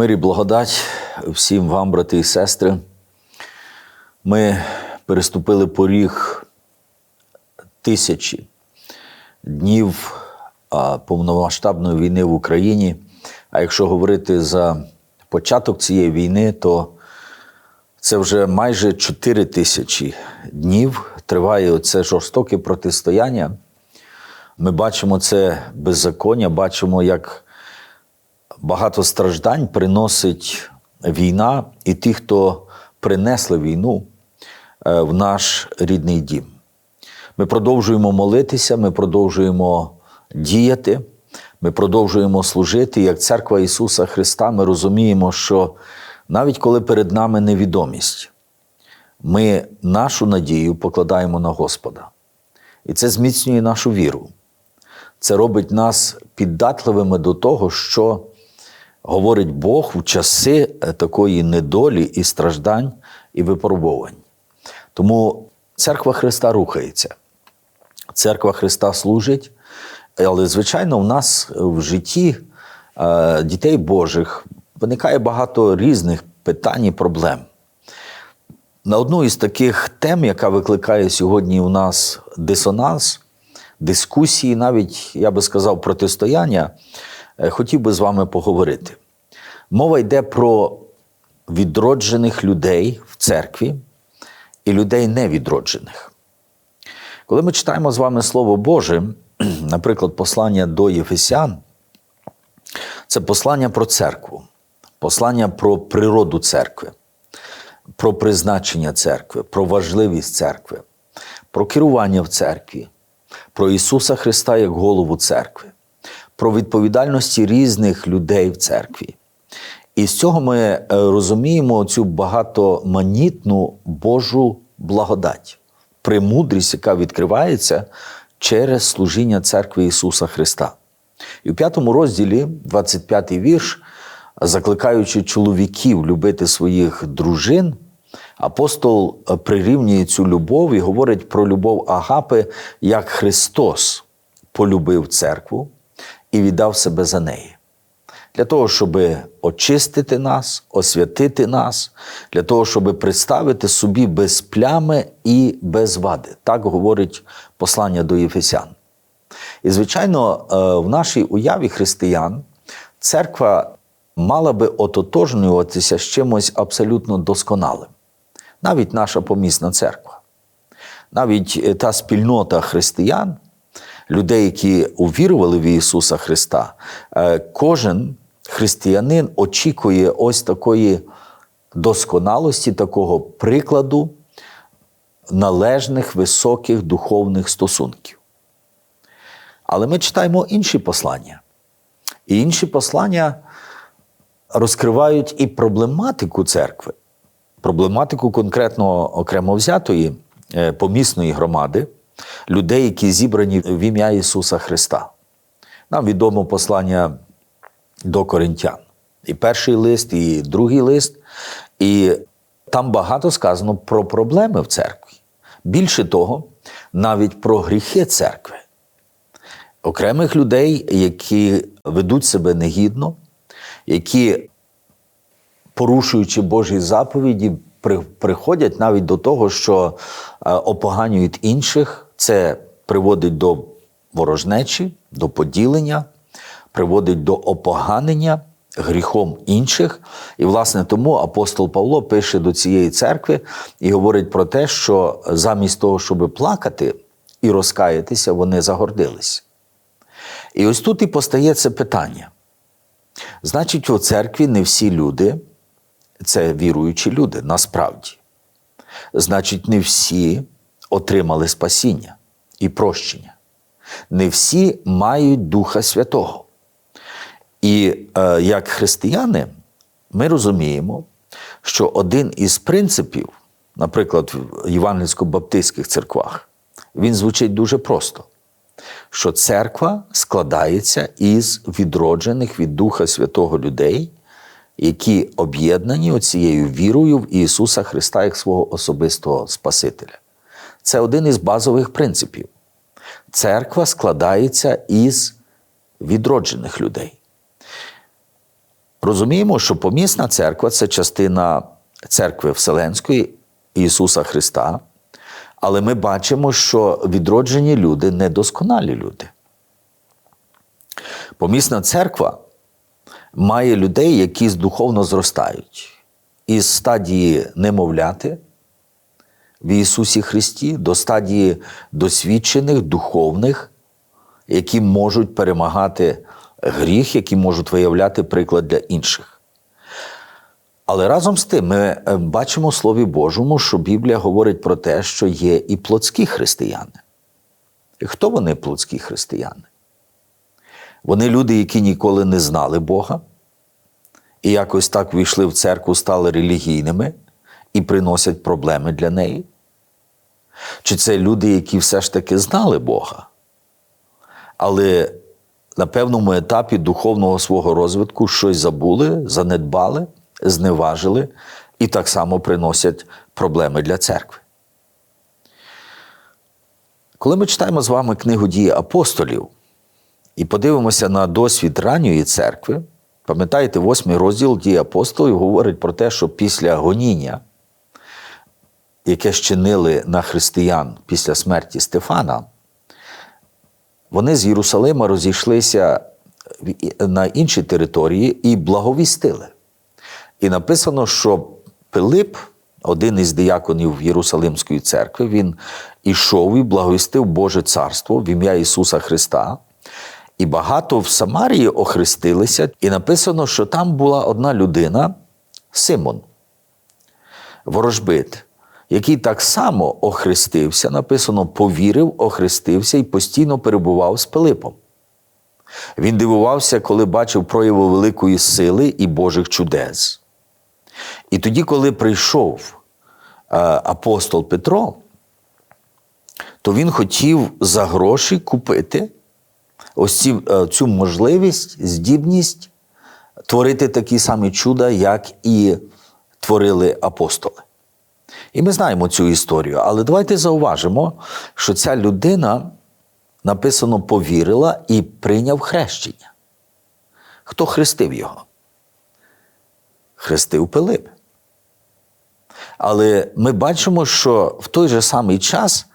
Мир і благодать всім вам, брати і сестри. Ми переступили поріг тисячі днів повномасштабної війни в Україні. А якщо говорити за початок цієї війни, то це вже майже 4 тисячі днів триває це жорстоке протистояння. Ми бачимо це беззаконня, бачимо, як багато страждань приносить війна і ті, хто принесли війну е, в наш рідний дім. Ми продовжуємо молитися, ми продовжуємо діяти, ми продовжуємо служити. Як церква Ісуса Христа, ми розуміємо, що навіть коли перед нами невідомість, ми нашу надію покладаємо на Господа. І це зміцнює нашу віру. Це робить нас піддатливими до того, що говорить Бог в часи такої недолі і страждань і випробувань. Тому церква Христа рухається. Церква Христа служить, але, звичайно, в нас в житті е, дітей Божих виникає багато різних питань і проблем. На одну із таких тем, яка викликає сьогодні у нас дисонанс, дискусії, навіть, я би сказав, протистояння, е, хотів би з вами поговорити. Мова йде про відроджених людей в церкві і людей невідроджених. Коли ми читаємо з вами Слово Боже, наприклад, послання до Єфесян, це послання про церкву, послання про природу церкви, про призначення церкви, про важливість церкви, про керування в церкві, про Ісуса Христа як голову церкви, про відповідальності різних людей в церкві. І з цього ми е, розуміємо цю багатоманітну Божу благодать, премудрість, яка відкривається через служіння церкви Ісуса Христа. І в п'ятому розділі, 25 й вірш, закликаючи чоловіків любити своїх дружин, апостол е, прирівнює цю любов і говорить про любов Агапи, як Христос полюбив церкву і віддав себе за неї для того, щоб очистити нас, освятити нас, для того, щоб представити собі без плями і без вади. Так говорить послання до Єфесян. І, звичайно, е, в нашій уяві християн церква мала би ототожнюватися з чимось абсолютно досконалим. Навіть наша помісна церква, навіть е, та спільнота християн. Людей, які увірували в Ісуса Христа, е, кожен християнин очікує ось такої досконалості, такого прикладу належних високих духовних стосунків. Але ми читаємо інші послання. І інші послання розкривають і проблематику церкви, проблематику конкретно окремо взятої е, помісної громади, людей, які зібрані в ім'я Ісуса Христа. Нам відомо послання до коринтян. І перший лист, і другий лист. І там багато сказано про проблеми в церкві. Більше того, навіть про гріхи церкви. Окремих людей, які ведуть себе негідно, які, порушуючи Божі заповіді, приходять навіть до того, що е, опоганюють інших, це приводить до ворожнечі, до поділення приводить до опоганення гріхом інших. І, власне, тому апостол Павло пише до цієї церкви і говорить про те, що замість того, щоб плакати і розкаятися, вони загордились. І ось тут і постає це питання. Значить, у церкві не всі люди це віруючі люди, насправді. Значить, не всі отримали спасіння і прощення. Не всі мають Духа Святого. І е, як християни ми розуміємо, що один із принципів, наприклад, в євангельсько-баптистських церквах, він звучить дуже просто: що церква складається із відроджених від Духа Святого людей, які об'єднані оцією вірою в Ісуса Христа як свого особистого Спасителя. Це один із базових принципів. Церква складається із відроджених людей. розуміємо, що помісна церква це частина церкви Вселенської Ісуса Христа. Але ми бачимо, що відроджені люди недосконалі люди. Помісна церква має людей, які духовно зростають із стадії немовляти в Ісусі Христі до стадії досвідчених, духовних, які можуть перемагати гріх, які можуть виявляти приклад для інших. Але разом з тим ми е, бачимо в Слові Божому, що Біблія говорить про те, що є і плотські християни. І хто вони плотські християни? Вони люди, які ніколи не знали Бога, і якось так війшли в церкву, стали релігійними і приносять проблеми для неї? Чи це люди, які все ж таки знали Бога, але на певному етапі духовного свого розвитку щось забули, занедбали, зневажили і так само приносять проблеми для церкви? Коли ми читаємо з вами книгу дії апостолів і подивимося на досвід ранньої церкви, пам'ятаєте, восьмий розділ дії апостолів говорить про те, що після гоніння, яке щинили на християн після смерті Стефана, вони з Єрусалима розійшлися на інші території і благовістили. І написано, що Пилип, один із дияконів Єрусалимської церкви, він ішов і благовістив Боже Царство в ім'я Ісуса Христа. І багато в Самарії охрестилися, і написано, що там була одна людина, Симон, ворожбит, який так само охрестився, написано, повірив, охрестився і постійно перебував з Пилипом. Він дивувався, коли бачив прояви великої сили і Божих чудес. І тоді, коли прийшов е, апостол Петро, то він хотів за гроші купити ось ці, е, цю можливість, здібність творити такі самі чуда, як і творили апостоли. І ми знаємо цю історію, але давайте зауважимо, що ця людина написано повірила і прийняв хрещення. Хто хрестив його? Хрестив Пилип. Але ми бачимо, що в той же самий час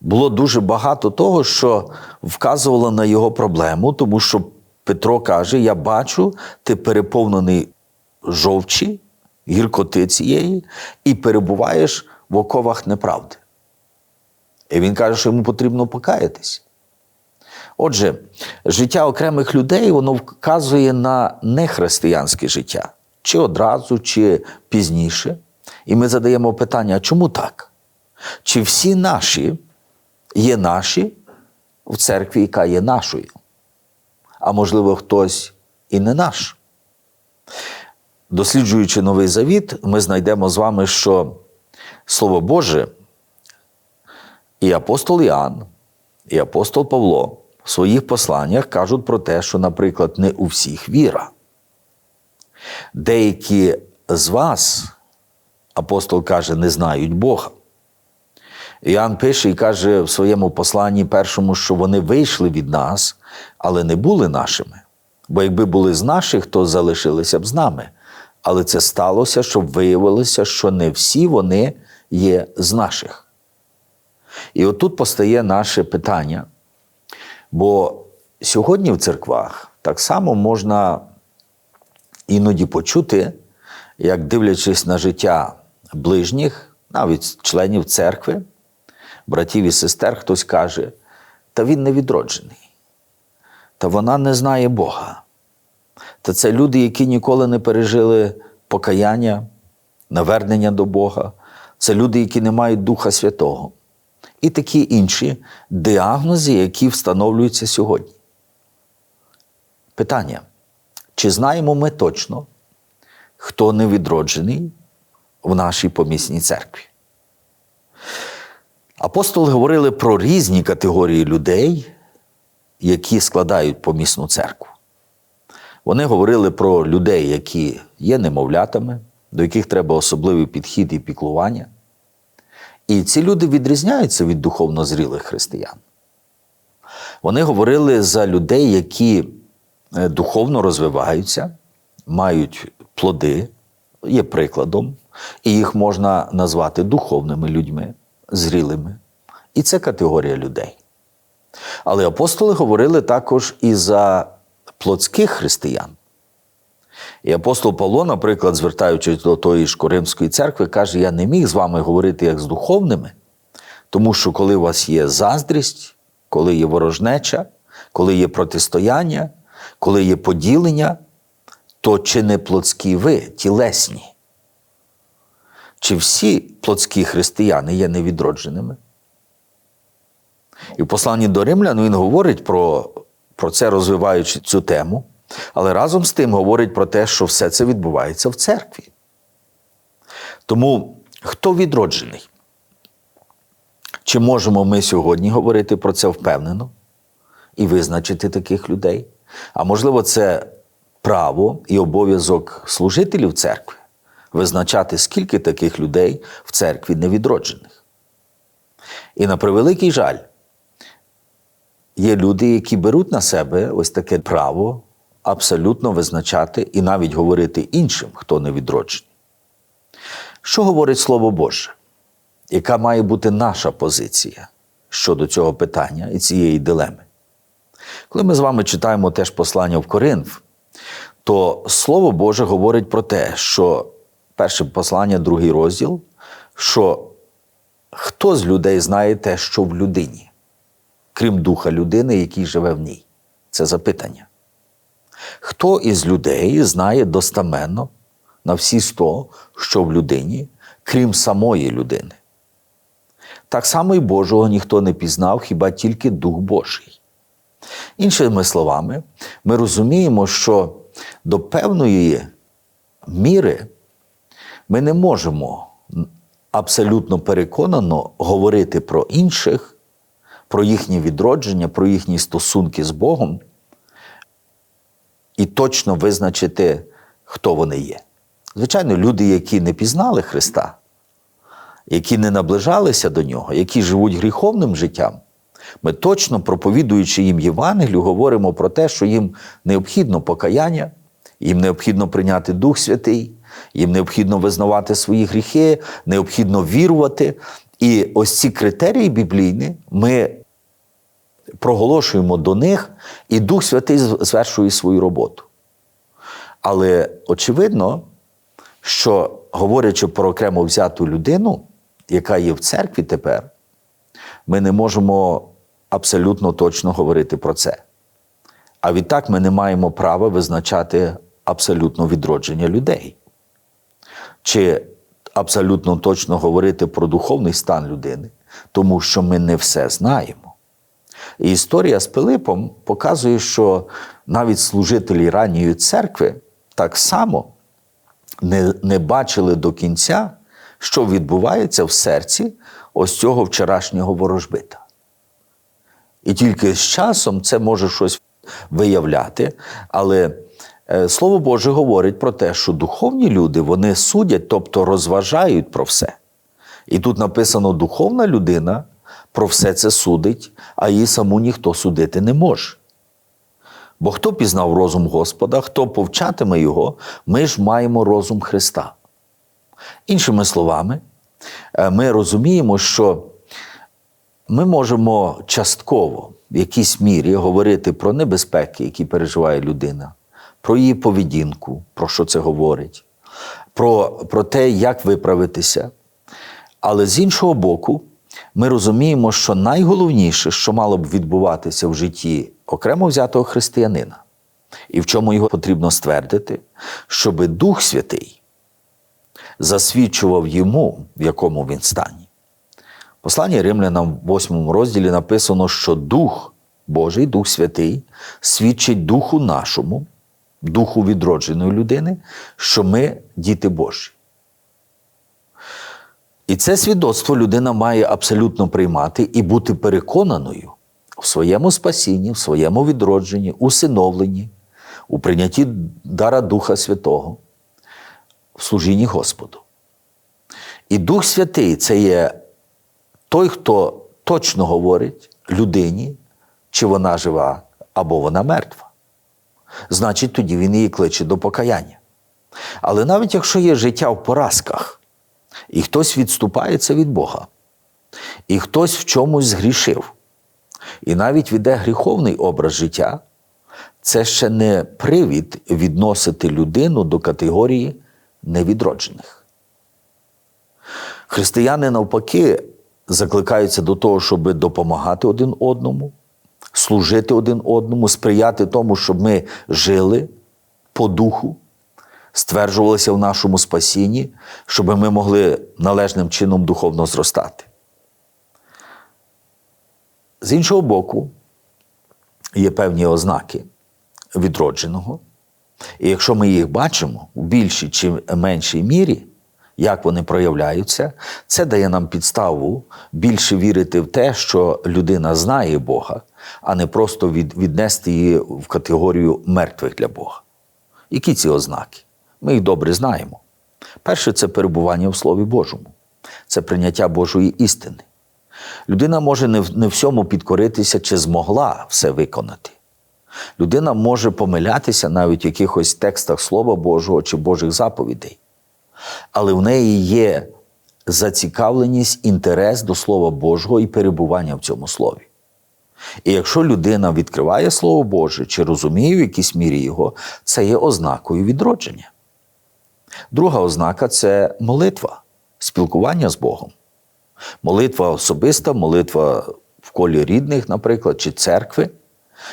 було дуже багато того, що вказувало на його проблему, тому що Петро каже: Я бачу, ти переповнений жовчі, гіркоти цієї, і перебуваєш в оковах неправди. І він каже, що йому потрібно покаятись. Отже, життя окремих людей воно вказує на нехристиянське життя, чи одразу, чи пізніше. І ми задаємо питання: чому так? Чи всі наші є наші в церкві, яка є нашою? А можливо, хтось і не наш? Досліджуючи Новий Завіт, ми знайдемо з вами, що Слово Боже і апостол Іоанн, і апостол Павло в своїх посланнях кажуть про те, що, наприклад, не у всіх віра. Деякі з вас, апостол каже, не знають Бога. Іоанн пише і каже в своєму посланні першому, що вони вийшли від нас, але не були нашими. Бо якби були з наших, то залишилися б з нами. Але це сталося, щоб виявилося, що не всі вони є з наших. І отут постає наше питання. Бо сьогодні в церквах так само можна іноді почути, як дивлячись на життя ближніх, навіть членів церкви, братів і сестер, хтось каже, та він не відроджений, та вона не знає Бога. Та це люди, які ніколи не пережили покаяння, навернення до Бога. Це люди, які не мають Духа Святого. І такі інші діагнози, які встановлюються сьогодні. Питання: чи знаємо ми точно, хто не відроджений в нашій помісній церкві? Апостоли говорили про різні категорії людей, які складають помісну церкву. Вони говорили про людей, які є немовлятами, до яких треба особливий підхід і піклування. І ці люди відрізняються від духовно зрілих християн. Вони говорили за людей, які духовно розвиваються, мають плоди, є прикладом, і їх можна назвати духовними людьми, зрілими. І це категорія людей. Але апостоли говорили також і за плотських християн. І апостол Павло, наприклад, звертаючись до тої ж Коримської церкви, каже: Я не міг з вами говорити як з духовними, тому що коли у вас є заздрість, коли є ворожнеча, коли є протистояння, коли є поділення, то чи не плотські ви, тілесні? Чи всі плотські християни є невідродженими? І в посланні до римлян він говорить про, про це, розвиваючи цю тему, але разом з тим говорить про те, що все це відбувається в церкві. Тому хто відроджений? Чи можемо ми сьогодні говорити про це впевнено і визначити таких людей? А можливо, це право і обов'язок служителів церкви визначати, скільки таких людей в церкві невідроджених. І на превеликий жаль, є люди, які беруть на себе ось таке право абсолютно визначати і навіть говорити іншим, хто невідроджений. Що говорить Слово Боже? Яка має бути наша позиція щодо цього питання і цієї дилеми? Коли ми з вами читаємо теж послання в Коринф, то Слово Боже говорить про те, що перше послання, другий розділ, що хто з людей знає те, що в людині, крім духа людини, який живе в ній? Це запитання. Хто із людей знає достаменно на всі сто, що в людині, крім самої людини? Так само і Божого ніхто не пізнав, хіба тільки Дух Божий. Іншими словами, ми розуміємо, що до певної міри ми не можемо абсолютно переконано говорити про інших, про їхнє відродження, про їхні стосунки з Богом і точно визначити, хто вони є. Звичайно, люди, які не пізнали Христа, які не наближалися до Нього, які живуть гріховним життям, ми точно, проповідуючи їм Євангелію, говоримо про те, що їм необхідно покаяння, їм необхідно прийняти Дух Святий, їм необхідно визнавати свої гріхи, необхідно вірувати. І ось ці критерії біблійні ми проголошуємо до них, і Дух Святий звершує свою роботу. Але очевидно, що говорячи про окремо взяту людину, яка є в церкві тепер, ми не можемо абсолютно точно говорити про це. А відтак ми не маємо права визначати абсолютно відродження людей. Чи абсолютно точно говорити про духовний стан людини, тому що ми не все знаємо. І історія з Пилипом показує, що навіть служителі ранньої церкви так само не, не бачили до кінця, що відбувається в серці ось цього вчорашнього ворожбита. І тільки з часом це може щось виявляти, але е, Слово Боже говорить про те, що духовні люди вони судять, тобто розважають про все. І тут написано: духовна людина про все це судить, а її саму ніхто судити не може. Бо хто пізнав розум Господа, хто повчатиме Його, ми ж маємо розум Христа. Іншими словами, е, ми розуміємо, що ми можемо частково в якійсь мірі говорити про небезпеки, які переживає людина, про її поведінку, про що це говорить, про, про те, як виправитися. Але з іншого боку, ми розуміємо, що найголовніше, що мало б відбуватися в житті окремо взятого християнина, і в чому його потрібно ствердити, щоб Дух Святий засвідчував йому, в якому він стані. Послання Римлянам в 8 розділі написано, що Дух Божий, Дух Святий, свідчить Духу нашому, Духу відродженої людини, що ми діти Божі. І це свідоцтво людина має абсолютно приймати і бути переконаною в своєму спасінні, в своєму відродженні, усиновленні, у прийнятті дара Духа Святого, в служінні Господу. І Дух Святий це є той, хто точно говорить людині, чи вона жива або вона мертва. значить тоді він її кличе до покаяння. Але навіть якщо є життя в поразках, і хтось відступається від Бога, і хтось в чомусь згрішив, і навіть веде гріховний образ життя, це ще не привід відносити людину до категорії невідроджених. Християни навпаки закликаються до того, щоб допомагати один одному, служити один одному, сприяти тому, щоб ми жили по духу, стверджувалися в нашому спасінні, щоб ми могли належним чином духовно зростати. З іншого боку, є певні ознаки відродженого. І якщо ми їх бачимо в більшій чи меншій мірі, як вони проявляються, це дає нам підставу більше вірити в те, що людина знає Бога, а не просто від, віднести її в категорію мертвих для Бога. Які ці ознаки? Ми їх добре знаємо. Перше це перебування в Слові Божому, це прийняття Божої істини. Людина може не всьому підкоритися чи змогла все виконати. Людина може помилятися навіть в якихось текстах Слова Божого чи Божих заповідей. Але в неї є зацікавленість, інтерес до Слова Божого і перебування в цьому слові. І якщо людина відкриває Слово Боже чи розуміє в якійсь мірі його, це є ознакою відродження. Друга ознака це молитва, спілкування з Богом. Молитва особиста, молитва в колі рідних, наприклад, чи церкви.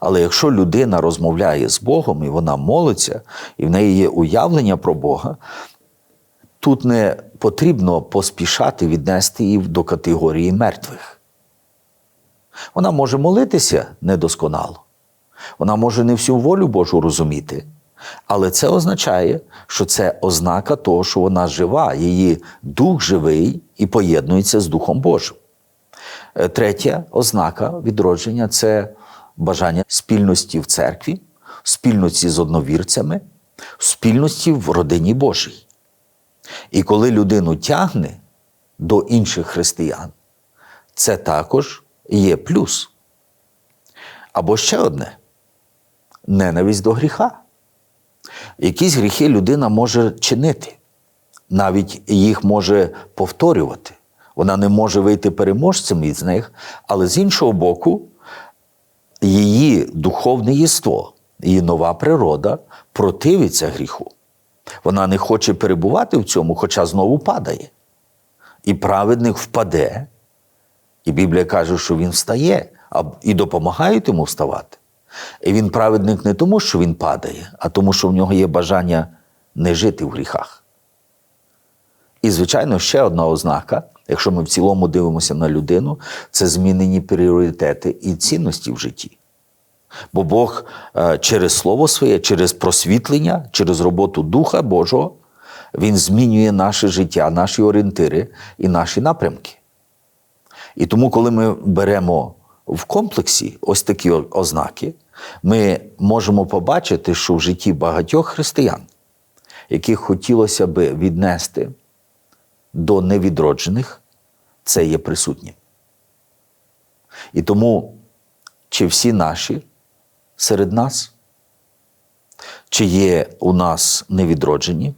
Але якщо людина розмовляє з Богом і вона молиться, і в неї є уявлення про Бога, тут не потрібно поспішати віднести її до категорії мертвих. Вона може молитися недосконало, вона може не всю волю Божу розуміти, але це означає, що це ознака того, що вона жива, її дух живий і поєднується з Духом Божим. Е, Третя ознака відродження це бажання спільності в церкві, спільності з одновірцями, спільності в родині Божій. І коли людину тягне до інших християн, це також є плюс. Або ще одне ненависть до гріха. Якісь гріхи людина може чинити, навіть їх може повторювати. Вона не може вийти переможцем із них, але з іншого боку, її духовне єство, її нова природа противиться гріху. Вона не хоче перебувати в цьому, хоча знову падає. І праведник впаде, і Біблія каже, що він встає і допомагає йому вставати. І він праведник не тому, що він падає, а тому, що в нього є бажання не жити в гріхах. І, звичайно, ще одна ознака, якщо ми в цілому дивимося на людину, це змінені пріоритети і цінності в житті. Бо Бог е, через Слово своє, через просвітлення, через роботу Духа Божого, Він змінює наше життя, наші орієнтири і наші напрямки. І тому, коли ми беремо в комплексі ось такі ознаки, ми можемо побачити, що в житті багатьох християн, яких хотілося би віднести до невідроджених, це є присутнім. І тому, чи всі наші серед нас, чи є у нас невідроджені?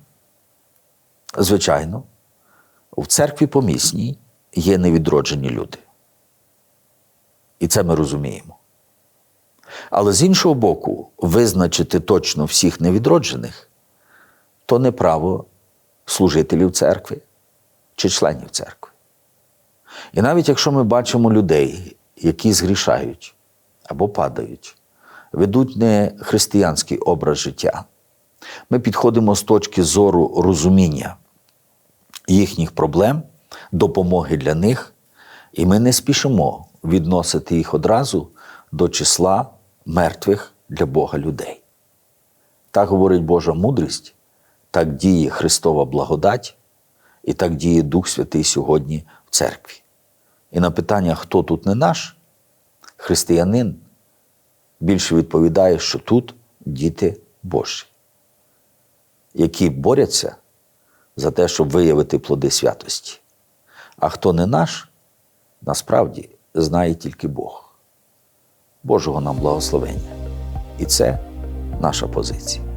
Звичайно, в церкві помісній є невідроджені люди. І це ми розуміємо. Але з іншого боку, визначити точно всіх невідроджених то не право служителів церкви чи членів церкви. І навіть якщо ми бачимо людей, які згрішають або падають, ведуть не християнський образ життя, ми підходимо з точки зору розуміння їхніх проблем, допомоги для них, і ми не спішимо відносити їх одразу до числа мертвих для Бога людей. Так говорить Божа мудрість, так діє Христова благодать, і так діє Дух Святий сьогодні в церкві. І на питання, хто тут не наш, християнин більше відповідає, що тут діти Божі, які борються за те, щоб виявити плоди святості. А хто не наш, насправді знає тільки Бог. Божого нам благословення. І це наша позиція.